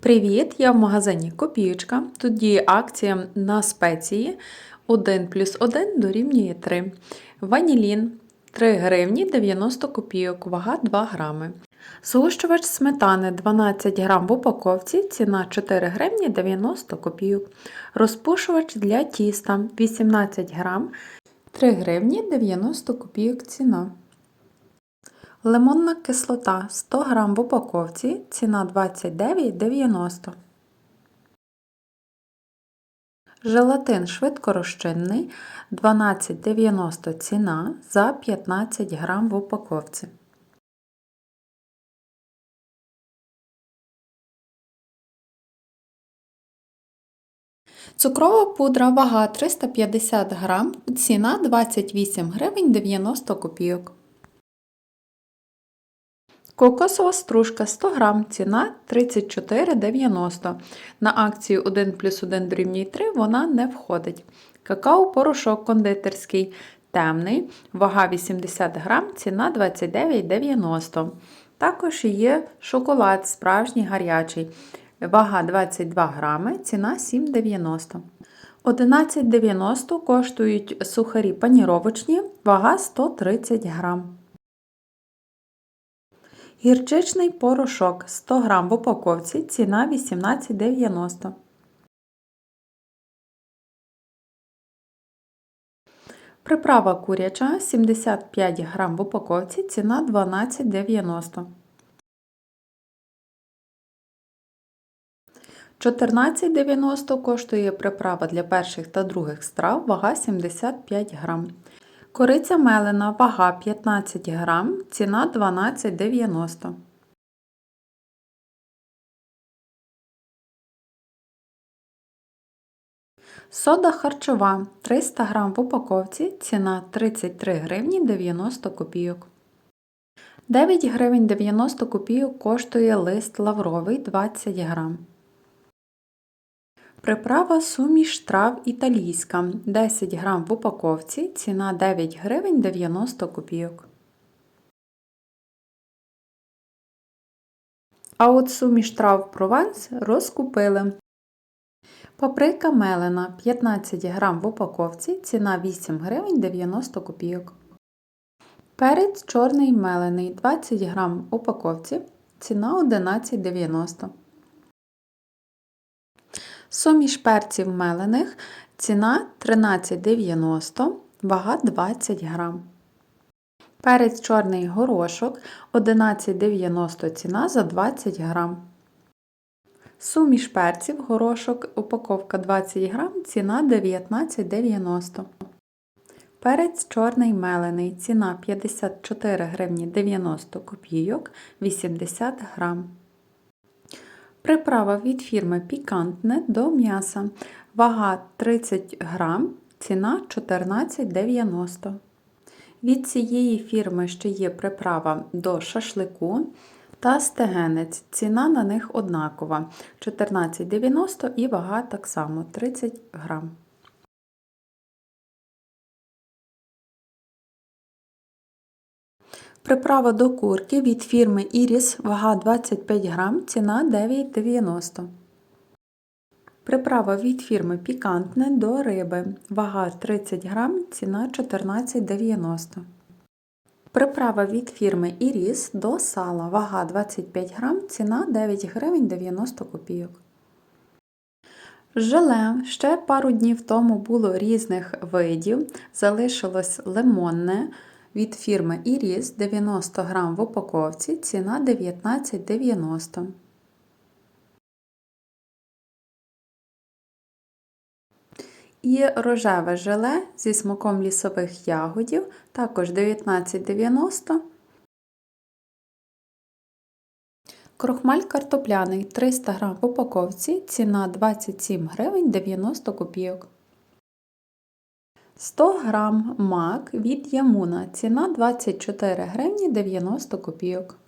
Привіт! Я в магазині Копієчка. Тут діє акція на спеції 1 плюс 1 дорівнює 3. Ванілін 3 гривні 90 копійок, вага 2 грами. Згущувач сметани 12 грам в упаковці, ціна 4 гривні 90 копійок. Розпушувач для тіста 18 грам 3 гривні 90 копійок ціна. Лимонна кислота 100 г в упаковці, ціна 29,90. Желатин швидкорозчинний 12,90 ціна за 15 г в упаковці. Цукрова пудра вага 350 г, ціна 28 гривень 90 копійок. Кокосова стружка 100 г, ціна 34,90 На акцію 1 плюс 1 дорівнює 3 вона не входить. Какао-порошок кондитерський темний, вага 80 г, ціна 29,90 Також є шоколад справжній гарячий. Вага 22 грами, ціна 7,90 11,90 коштують сухарі паніровочні, вага 130 грам. Гірчичний порошок 100 г в упаковці, ціна 18,90. Приправа куряча 75 г в упаковці, ціна 12,90. 14,90 коштує приправа для перших та других страв, вага 75 грам. Кориця мелена, вага 15 грам, ціна 12,90. Сода харчова 300 грам в упаковці, ціна 33 гривні 90 копійок. 9 гривень 90 копійок коштує лист лавровий 20 грам. Приправа суміш трав італійська 10 грам в упаковці, ціна 9 гривень 90 копійок. А от суміш трав Прованс розкупили. Паприка мелена 15 грам в упаковці, ціна 8 гривень 90 копійок. Перець чорний мелений 20 грам в упаковці, ціна 11,90 Суміш перців мелених, ціна 13,90, вага 20 грам. Перець чорний горошок 11,90 ціна за 20 грам. Суміш перців горошок, упаковка 20 грам, ціна 19,90. Перець чорний мелений, ціна 54 гривні 90 копійок 80 грам. Приправа від фірми Пікантне до м'яса. Вага 30 грам, ціна 14,90. Від цієї фірми ще є приправа до шашлику та стегенець. Ціна на них однакова 14,90 і вага так само 30 грам. Приправа до курки від фірми Iris, вага 25 грам, ціна 9,90. Приправа від фірми Пікантне до риби. Вага 30 грам, ціна 14,90. Приправа від фірми Iris до сала. Вага 25 грам, ціна 9 гривень 90 копійок. Желе ще пару днів тому було різних видів. Залишилось лимонне від фірми Iris 90 грам в упаковці, ціна 19,90. І рожеве желе зі смаком лісових ягодів, також 19,90. Крохмаль картопляний 300 г в упаковці, ціна 27 гривень 90 копійок. 100 грам мак від Ямуна. Ціна 24 гривні 90 копійок.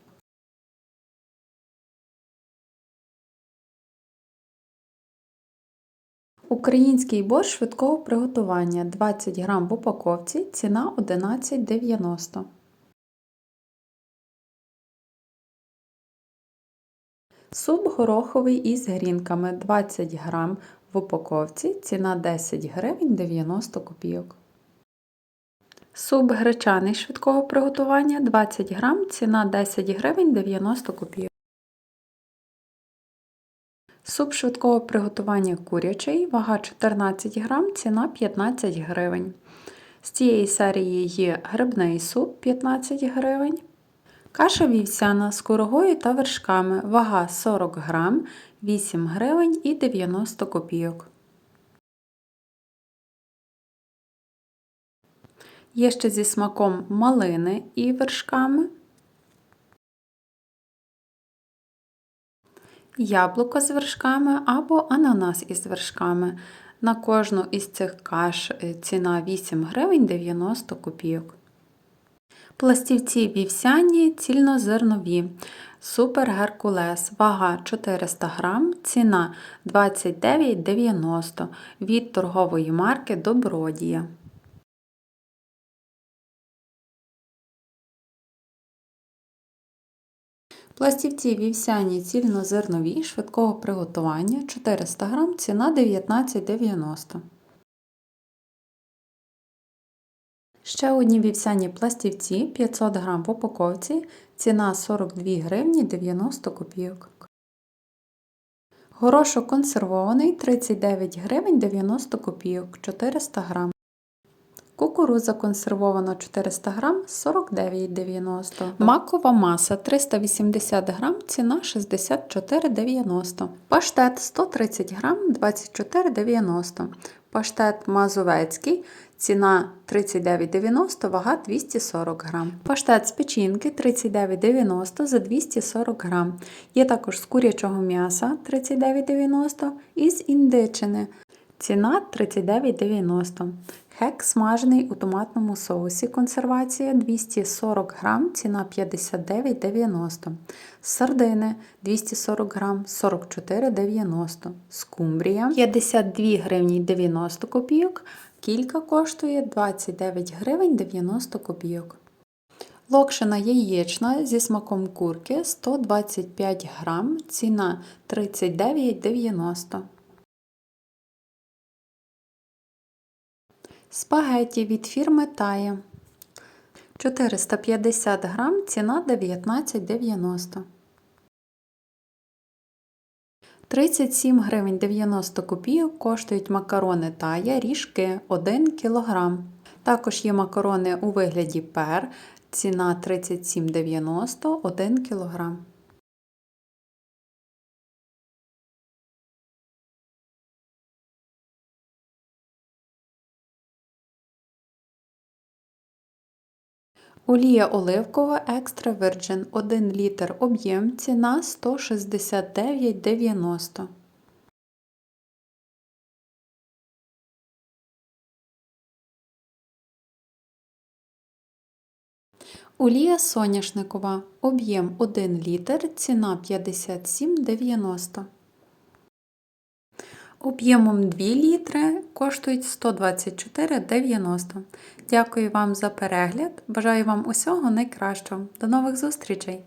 Український борщ швидкого приготування 20 грам в упаковці. Ціна 11,90. Суп гороховий із грінками 20 грам в упаковці, ціна 10 гривень 90 копійок. Суп гречаний швидкого приготування 20 грам, ціна 10 гривень 90 копійок. Суп швидкого приготування курячий, вага 14 грам, ціна 15 гривень. З цієї серії є грибний суп 15 гривень. Каша вівсяна з курагою та вершками, вага 40 грам, 8 гривень і 90 копійок. Є ще зі смаком малини і вершками. Яблуко з вершками або ананас із вершками. На кожну із цих каш е, ціна 8 гривень 90 копійок. Пластівці вівсяні цільнозернові. Супер Геркулес. Вага 400 грам, ціна 29,90 від торгової марки Добродія. Пластівці вівсяні цільнозернові швидкого приготування 400 г, ціна 19,90. Ще одні вівсяні пластівці 500 г в упаковці, ціна 42 гривні 90 копійок. Горошок консервований 39 гривень 90 копійок 400 г. Кукурудза консервована 400 г 49,90 Макова маса 380 г, ціна 64,90 Паштет 130 г 24,90 Паштет мазовецький, ціна 39,90, вага 240 г. Паштет з печінки 39,90 за 240 г. Є також з курячого м'яса 39,90 і з індичини. Ціна 39,90. Хек смажений у томатному соусі. Консервація 240 грам, ціна 59,90. Сардини 240 грам, 44,90. Скумбрія 52 гривні 90 копійок. Кілька коштує 29 гривень 90 копійок. Локшина яєчна зі смаком курки 125 грам, ціна 39,90 Спагеті від фірми Тая 450 грам, ціна 19,90. 37 гривень 90 копійок коштують макарони Тая ріжки 1 кг. Також є макарони у вигляді пер, ціна 37,90 1 кг. Олія оливкова екстра Virgin 1 літр об'єм ціна 169,90. Олія соняшникова. Об'єм 1 літр, ціна 57,90. Об'ємом 2 літри коштують 124,90. Дякую вам за перегляд. Бажаю вам усього найкращого. До нових зустрічей!